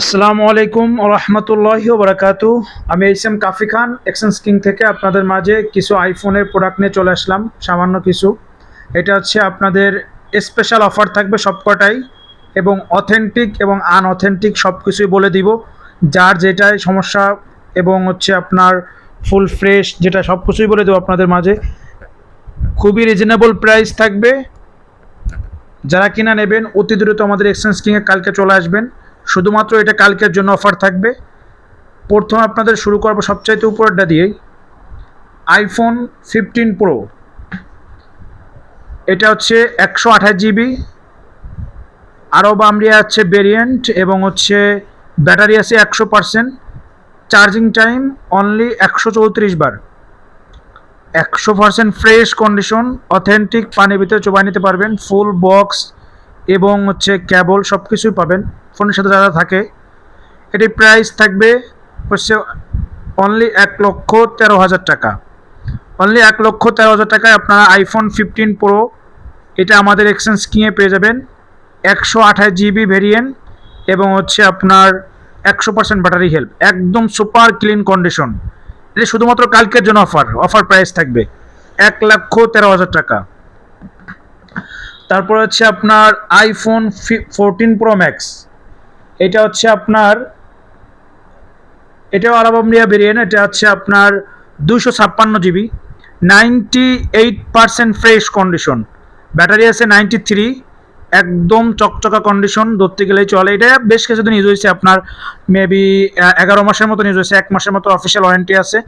আসসালামু আলাইকুম রহমতুল্লাহি বারাকাতু আমি H M Kafi Khan এক্সেন্স king থেকে আপনাদের মাঝে কিছু আইফোনের প্রোডাক্ট নিয়ে চলে আসলাম, সামান্য কিছু। এটা হচ্ছে আপনাদের স্পেশাল অফার থাকবে সবকটাই এবং অথেন্টিক এবং আনঅথেন্টিক সব কিছুই বলে দিব। যার যেটাই সমস্যা এবং হচ্ছে আপনার ফুল ফ্রেশ যেটা সব কিছুই বলে দেবো আপনাদের মাঝে। খুবই রিজনেবল প্রাইস থাকবে। যারা কিনা নেবেন, অতি দ্রুত আমাদের এক্সচেঞ্জ কিংয়ে কালকে চলে আসবেন। শুধুমাত্র এটা কালকের জন্য অফার থাকবে। প্রথম আপনাদের শুরু করব সবচাইতে উপরেরটা দিয়েই। আইফোন ফিফটিন প্রো এটা হচ্ছে একশো আঠাশ জিবি আরও বামরিয়া আছে ভেরিয়েন্ট এবং হচ্ছে ব্যাটারি আছে একশো পারসেন্ট চার্জিং টাইম অনলি একশো চৌত্রিশ বার। একশো পারসেন্ট ফ্রেশ কন্ডিশন অথেন্টিক পানির ভিতরে চোবাই নিতে পারবেন। ফুল বক্স এবং হচ্ছে ক্যাবল সব কিছুই পাবেন। ফোনের সাথে যারা থাকে এটির প্রাইস থাকবে হচ্ছে অনলি এক লক্ষ তেরো হাজার টাকা। অনলি এক লক্ষ তেরো হাজার টাকায় আপনারা আইফোন ফিফটিন প্রো এটা আমাদের এক্সচেঞ্জ স্কিমে পেয়ে যাবেন। একশো আঠাশ জিবি ভেরিয়েন্ট এবং হচ্ছে আপনার একশো পার্সেন্ট ব্যাটারি হেল্প একদম সুপার ক্লিন কন্ডিশন এটা শুধুমাত্র কালকের জন্য অফার অফার প্রাইস থাকবে এক লক্ষ তেরো হাজার টাকা। তারপর হচ্ছে আপনার আইফোন ফোরটিন প্রো ম্যাক্স এটা হচ্ছে আপনার, এটাও আলাবামরিয়া ভেরিয়েন্ট এটা হচ্ছে আপনার দুশো ছাপ্পান্ন GB ninety eight percent fresh condition battery আছে নাইনটি থ্রি একদম চকচকা কন্ডিশন ধরতে গেলেই চলে। এটা বেশ কিছুদিন ইউজ হয়েছে আপনার মেবি এগারো মাসের মতন ইউজ হয়েছে, এক মাসের মতো অফিসিয়াল ওয়ারেন্টি আছে।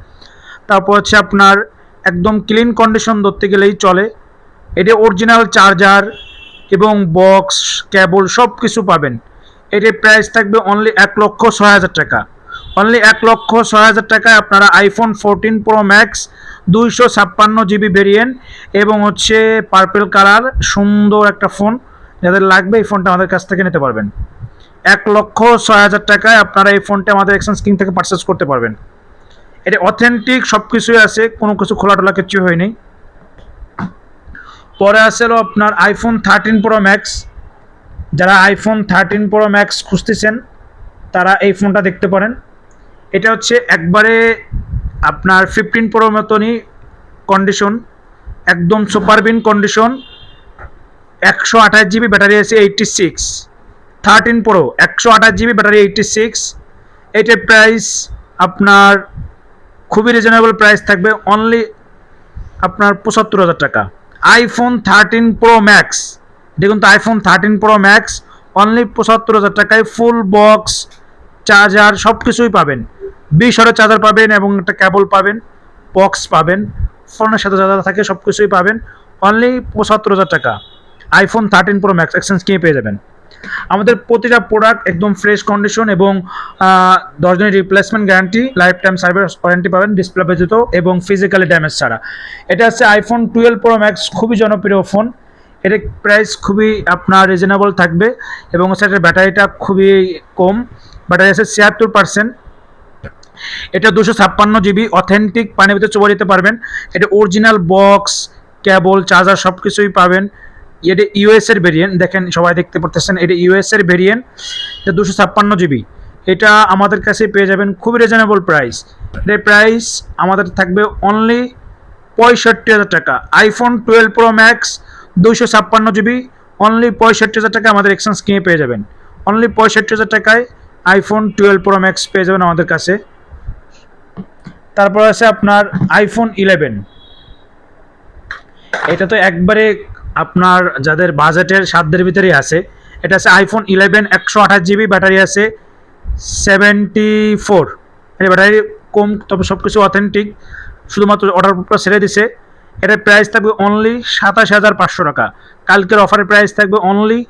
তারপর হচ্ছে আপনার একদম ক্লিন কন্ডিশন ধরতে গেলেই চলে। এটা অরিজিনাল চার্জার এবং বক্স কেবল সব কিছু পাবেন। এটির প্রাইস থাকবে অনলি এক লক্ষ ছয় হাজার টাকা। অনলি এক লক্ষ ছয় হাজার টাকায় আপনারা আইফোন ফোরটিন প্রো ম্যাক্স দুইশো ছাপ্পান্ন জিবি ভেরিয়েন্ট এবং হচ্ছে পার্পেল কালার সুন্দর একটা ফোন যাদের লাগবে এই ফোনটা আমাদের কাছ থেকে নিতে পারবেন। এক লক্ষ ছয় হাজার টাকায় আপনারা এই ফোনটা আমাদের এক্সচেঞ্জ কিং থেকে পারচেস করতে পারবেন। এটা অথেন্টিক সব কিছুই আছে, কোনো কিছু খোলা টোলা কিছু হয়নি। পরে আসলো আপনার আইফোন থার্টিন প্রো ম্যাক্স যারা আইফোন থার্টিন প্রো ম্যাক্স খুঁজতেছেন, তারা এই ফোনটা দেখতে পারেন। এটা হচ্ছে একবারে আপনার ফিফটিন প্রো মতনই কন্ডিশন একদম সুপারবিন কন্ডিশন একশো আঠাশ জিবি ব্যাটারি আছে এইটটি সিক্স থার্টিন প্রো একশো আঠাশ জিবি ব্যাটারি এইটটি সিক্স এইটার প্রাইস আপনার খুবই রিজনেবল প্রাইস থাকবে অনলি আপনার পঁচাত্তর হাজার টাকা। আইফোন থার্টিন প্রো ম্যাক্স দেখুন তো iPhone thirteen pro max only পঁচাত্তর হাজার টাকায় ফুল বক্স চার্জার সব কিছুই পাবেন। বিশ হাজার চার্জার পাবেন এবং একটা কেবল পাবেন বক্স পাবেন ফোনের সাথে যা থাকে সব কিছুই পাবেন। অনলি পঁচাত্তর হাজার টাকা। IPhone thirteen pro max exchange কিনে পেয়ে যাবেন। আমাদের প্রতিটা প্রোডাক্ট একদম ফ্রেশ কন্ডিশন এবং দশ দিনের replacement guarantee lifetime service warranty পাবেন ডিসপ্লে ব্যতীত এবং ফিজিক্যালি ড্যামেজ ছাড়া। এটা হচ্ছে আইফোন টুয়েলভ প্রো ম্যাক্স খুবই জনপ্রিয় ফোন এর প্রাইস খুবই আপনার রিজনেবল থাকবে এবং এটার ব্যাটারিটা খুবই কম। ব্যাটারি আছে ছিয়াত্তর পার্সেন্ট এটা দুশো ছাপ্পান্ন জিবি অথেন্টিক পানির ভিতরে চোবা দিতে পারবেন। এটা অরিজিনাল বক্স কেবল চার্জার সব কিছুই পাবেন। এটা ইউএস এর ভেরিয়েন্ট দেখেন সবাই দেখতে পারতেছেন, এটা ইউএস এর ভেরিয়েন্ট এটা দুশো ছাপ্পান্ন জিবি। এটা আমাদের কাছে পেয়ে যাবেন খুবই রিজনেবল প্রাইস এটার প্রাইস আমাদের থাকবে অনলি পঁয়ষট্টি হাজার টাকা। আইফোন টুয়েলভ প্রো ম্যাক্স দুইশো ছাপ্পান্ন জিবি অনলি পঁয়ষট্টি হাজার টাকা আমাদের এক্সচেঞ্জ কিনে পেয়ে যাবেন। অনলি পঁয়ষট্টি হাজার টাকায় আইফোন টুয়েলভ প্রো ম্যাক্স পেয়ে যাবেন আমাদের কাছে। তারপর আছে আপনার আইফোন ইলেভেন এটা তো একবারে আপনার যাদের বাজেটের সাধ্যের ভিতরেই আছে, এটা আছে আইফোন ইলেভেন একশো আঠাশ জিবি ব্যাটারি আছে সেভেন্টি ফোর ব্যাটারি কম, তবে সব কিছু অথেন্টিক শুধুমাত্র অর্ডার ছেড়ে দিছে। এটার প্রাইস থাকবে অনলি সাতাশ হাজার পাঁচশো টাকা। কালকের অফারের প্রাইস থাকবে অনলি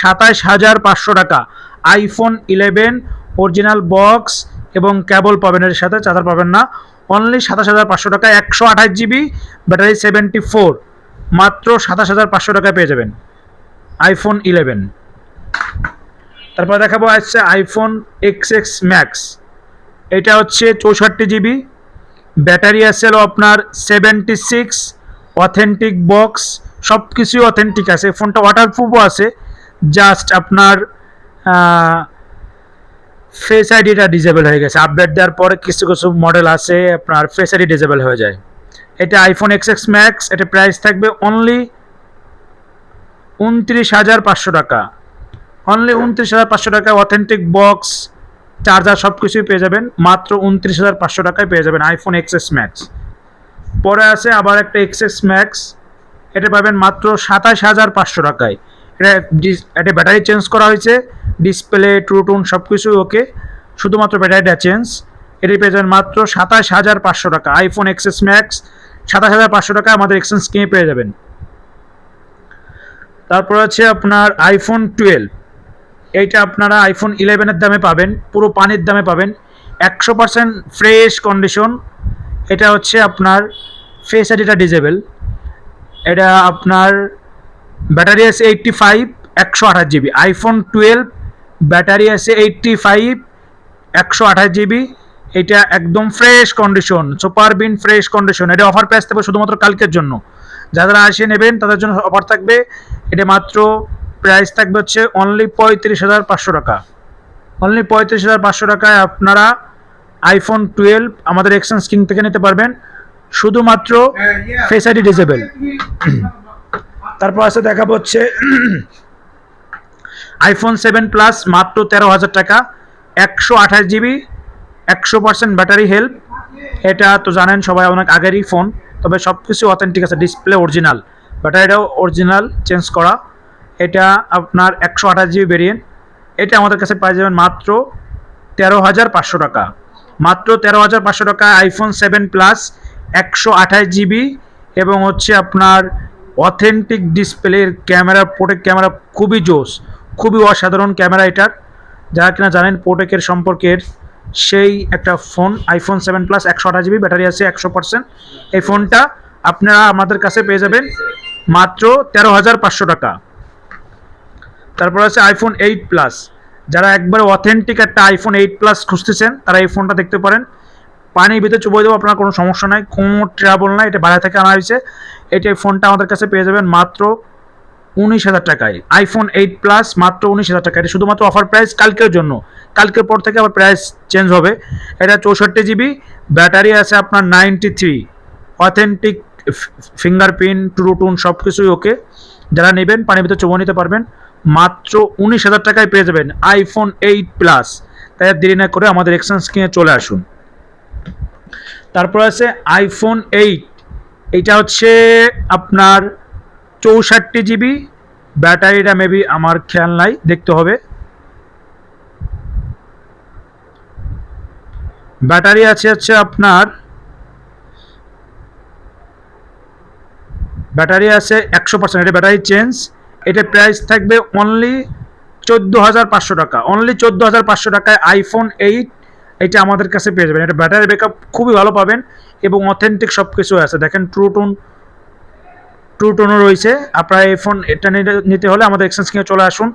সাতাশ হাজার পাঁচশো টাকা। আইফোন ইলেভেন অরিজিনাল বক্স এবং কেবল পাবেন এর সাথে, চার্জার পাবেন না। অনলি সাতাশ হাজার পাঁচশো টাকা, একশো আঠাশ জিবি ব্যাটারি সেভেন্টি ফোর মাত্র সাতাশ হাজার পাঁচশো টাকায় পেয়ে যাবেন আইফোন ইলেভেন তারপর দেখাবো আসছে আইফোন এক্স এক্স ম্যাক্স এটা হচ্ছে চৌষট্টি জিবি ব্যাটারি আছে আপনার সেভেন্টি সিক্স অথেন্টিক বক্স সব কিছুই অথেন্টিক আছে। ফোনটা ওয়াটারপ্রুফও আছে। জাস্ট আপনার ফেস আইডিটা ডিজেবল হয়ে গেছে। আপডেট দেওয়ার পরে কিছু কিছু মডেল আছে, আপনার ফেস আইডি ডিজেবল হয়ে যায়। এটা আইফোন এক্স এক্স ম্যাক্স এটা প্রাইস থাকবে অনলি উনত্রিশ হাজার পাঁচশো টাকা। অনলি উনত্রিশ হাজার পাঁচশো টাকা অথেন্টিক বক্স চার্জার সব কিছুই পেয়ে যাবেন। মাত্র উনত্রিশ হাজার পাঁচশো টাকায় পেয়ে যাবেন আইফোন এক্স এস ম্যাক্স পরে আছে আবার একটা এক্স এস ম্যাক্স এটা পাবেন মাত্র সাতাশ হাজার পাঁচশো টাকায়। এটা এটা ব্যাটারি চেঞ্জ করা হয়েছে। ডিসপ্লে ট্রুটুন সব কিছুই ওকে। শুধুমাত্র ব্যাটারিটা চেঞ্জ। এটি পেয়ে যাবেন মাত্র সাতাশ হাজার পাঁচশো টাকা। আইফোন এক্স এস ম্যাক্স সাতাশ হাজার পাঁচশো টাকা আমাদের এক্সচেঞ্জ স্কিমে পেয়ে যাবেন। তারপর আছে আপনার আইফোন টুয়েলভ এইটা আপনারা আইফোন ইলেভেনের দামে পাবেন, পুরো পানির দামে পাবেন। একশো পার্সেন্ট ফ্রেশ কন্ডিশন এটা হচ্ছে আপনার ফেস আইডিটা ডিজেবল এটা আপনার ব্যাটারি আছে এইটটি ফাইভ একশো আঠাশ জিবি আইফোন টুয়েলভ ব্যাটারি আছে এইটটি ফাইভ একশো আঠাশ জিবি এটা একদম ফ্রেশ কন্ডিশন সুপার বিন ফ্রেশ কন্ডিশন এটা অফার প্রাইস থাকবে শুধুমাত্র কালকের জন্য। যারা আসে নেবেন, তাদের জন্য অফার থাকবে। এটা মাত্র প্রাইস থাকবে হচ্ছে অনলি পঁয়ত্রিশ হাজার পাঁচশো টাকা। অনলি পঁয়ত্রিশ হাজার পাঁচশো টাকায় আপনারা আইফোন টুয়েলভ আমাদের এক্সচেঞ্জ কিং থেকে নিতে পারবেন। শুধুমাত্র ফেস আইডি ডিজেবল তারপর আছে দেখা হচ্ছে আইফোন সেভেন প্লাস মাত্র তেরো হাজার টাকা, একশো আঠাশ জিবি একশো পার্সেন্ট ব্যাটারি হেল্প এটা তো জানেন সবাই অনেক আগেরই ফোন তবে সব কিছু অথেন্টিক আছে ডিসপ্লে অরিজিনাল ব্যাটারিটাও অরিজিনাল চেঞ্জ করা। এটা আপনার একশো আঠাশ জিবি ভেরিয়েন্ট এটা আমাদের কাছে পাই যাবেন মাত্র তেরো হাজার পাঁচশো টাকা। মাত্র তেরো হাজার পাঁচশো টাকা আইফোন সেভেন প্লাস একশো আঠাশ জিবি এবং হচ্ছে আপনার অথেন্টিক ডিসপ্লের ক্যামেরা পোটেক ক্যামেরা খুবই জোস, খুবই অসাধারণ ক্যামেরা এটার। যারা কিনা জানেন পোটেকের সম্পর্কের, সেই একটা ফোন আইফোন সেভেন প্লাস একশো আঠাশ জিবি ব্যাটারি আছে একশো পার্সেন্ট এই ফোনটা আপনারা আমাদের কাছে পেয়ে যাবেন মাত্র তেরো হাজার পাঁচশো টাকা। তারপর আছে আইফোন এইট প্লাস যারা একবার অথেন্টিক একটা আইফোন এইট প্লাস খুঁজতেছেন, তারা এই ফোনটা দেখতে পারেন। পানির ভিতরে চুবই দেবো, আপনার কোনো সমস্যা নাই, কোনো ট্রাবল নাই, এটা বাইরে থেকে আনা হয়েছে। এটা এই ফোনটা আমাদের কাছে পেয়ে যাবেন মাত্র উনিশ হাজার টাকায়। আইফোন এইট প্লাস মাত্র উনিশ হাজার টাকা এটা শুধুমাত্র অফার প্রাইস কালকের জন্য। কালকের পর থেকে আবার প্রাইস চেঞ্জ হবে। এটা চৌষট্টি জিবি ব্যাটারি আছে আপনার নাইনটি থ্রি অথেন্টিক ফিঙ্গারপ্রিন্ট টুরুটুন সব কিছুই ওকে যারা নেবেন, পানির ভিতরে চুবো নিতে পারবেন। মাত্র উনিশ হাজার টাকায় পেয়ে যাবেন আইফোন এইট প্লাস তাই দেরি না করে আমাদের এক্সচেঞ্জ কিনে চলে আসুন। তারপর আছে আইফোন এইট এইটা হচ্ছে আপনার চৌষট্টি জিবি ব্যাটারিটা মেবি আমার খেয়াল নাই, দেখতে হবে। ব্যাটারি আছে হচ্ছে আপনার, ব্যাটারি আছে একশো পার্সেন্ট এটা ব্যাটারি চেঞ্জ এটা প্রাইস থাকবে অনলি চোদ্দ হাজার পাঁচশো টাকা। অনলি চোদ্দ হাজার পাঁচশো টাকায় আইফোন এইট এটা আমাদের কাছে পেয়ে যাবেন। এটা ব্যাটারি ব্যাকআপ খুবই ভালো পাবেন এবং অথেন্টিক সব কিছু আছে। দেখেন ট্রুটুন ট্রুটুনও রয়েছে। আপনারা এই ফোন এটা নিতে হলে আমাদের এক্সচেঞ্জ কিনে চলে আসুন।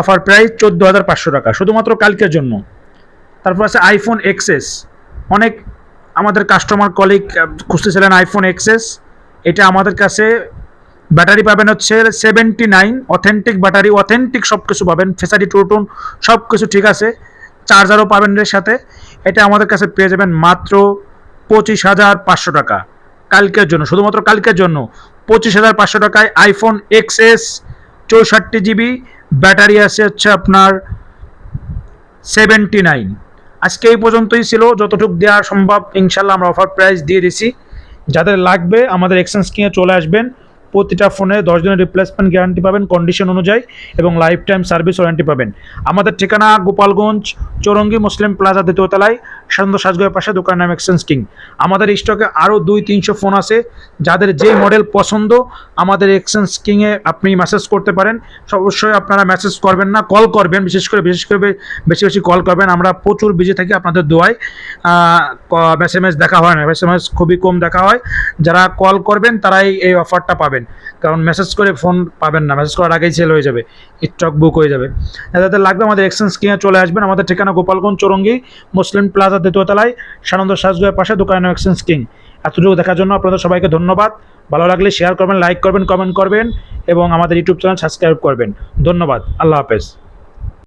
অফার প্রাইস চোদ্দ হাজার পাঁচশো টাকা। শুধুমাত্র কালকের জন্য। তারপর আছে আইফোন এক্সেস অনেক আমাদের কাস্টমার কলিগ খুঁজতেছিলেন আইফোন এক্সেস এটা আমাদের কাছে ব্যাটারি পাবেন হচ্ছে seventy nine authentic battery authentic সব কিছু পাবেন ফেসারি টুটুন সব কিছু ঠিক আছে। চার্জারও পাবেন এর সাথে। এটা আমাদের কাছে পেয়ে যাবেন মাত্র পঁচিশ হাজার পাঁচশো টাকা। কালকের জন্য, শুধুমাত্র কালকের জন্য, পঁচিশ হাজার পাঁচশো টাকায় আইফোন এক্স এস চৌষট্টি জিবি ব্যাটারি আছে হচ্ছে আপনার সেভেন্টি নাইন আজকে এই পর্যন্তই ছিল, যতটুকু দেওয়া সম্ভব ইনশাল্লাহ আমরা অফার প্রাইস দিয়ে দিছি। যাদের লাগবে, আমাদের এক্সচেঞ্জ কিনে চলে আসবেন। প্রতিটা ফোনে দশ দিনের রিপ্লেসমেন্ট গ্যারান্টি পাবেন কন্ডিশন অনুযায়ী এবং লাইফ টাইম সার্ভিস ওয়ারেন্টি পাবেন। আমাদের ঠিকানা গোপালগঞ্জ, চৌরঙ্গি, মুসলিম প্লাজা দ্বিতীয়তলায় সান্দ সাজগয়ের পাশে দোকান নাম এক্সচেঞ্জ কিং আমাদের স্টকে আরও দুই, তিনশো ফোন আছে। যাদের যে মডেল পছন্দ, আমাদের এক্সচেঞ্জ কিংয়ে আপনি মেসেজ করতে পারেন। অবশ্যই আপনারা মেসেজ করবেন না কল করবেন, বিশেষ করে বিশেষ করে বেশি বেশি কল করবেন। আমরা প্রচুর বিজি থাকি আপনাদের দোয়ায়। এস এম এস দেখা হয় না। এস এম এস খুবই কম দেখা হয়। যারা কল করবেন, তারাই এই অফারটা পাবেন। কারণ মেসেজ করে ফোন পাবেন না। মেসেজ করার আগেই সেল হয়ে যাবে। স্টক বুক হয়ে যাবে। যাদের লাগবে, আমাদের এক্সচেঞ্জ কিংয়ে চলে আসবেন। আমাদের ঠিকানা গোপালগঞ্জ, চৌরঙ্গি, মুসলিম প্লাজা দ্বিতীয়তলায় সানন্দ সাজগুয়ের পাশে দোকান এক্সচেঞ্জ কিং এতটুকু দেখার জন্য আপনাদের সবাইকে ধন্যবাদ। ভালো লাগলে শেয়ার করবেন লাইক করবেন কমেন্ট করবেন এবং আমাদের ইউটিউব চ্যানেল সাবস্ক্রাইব করবেন। ধন্যবাদ। আল্লাহ হাফেজ।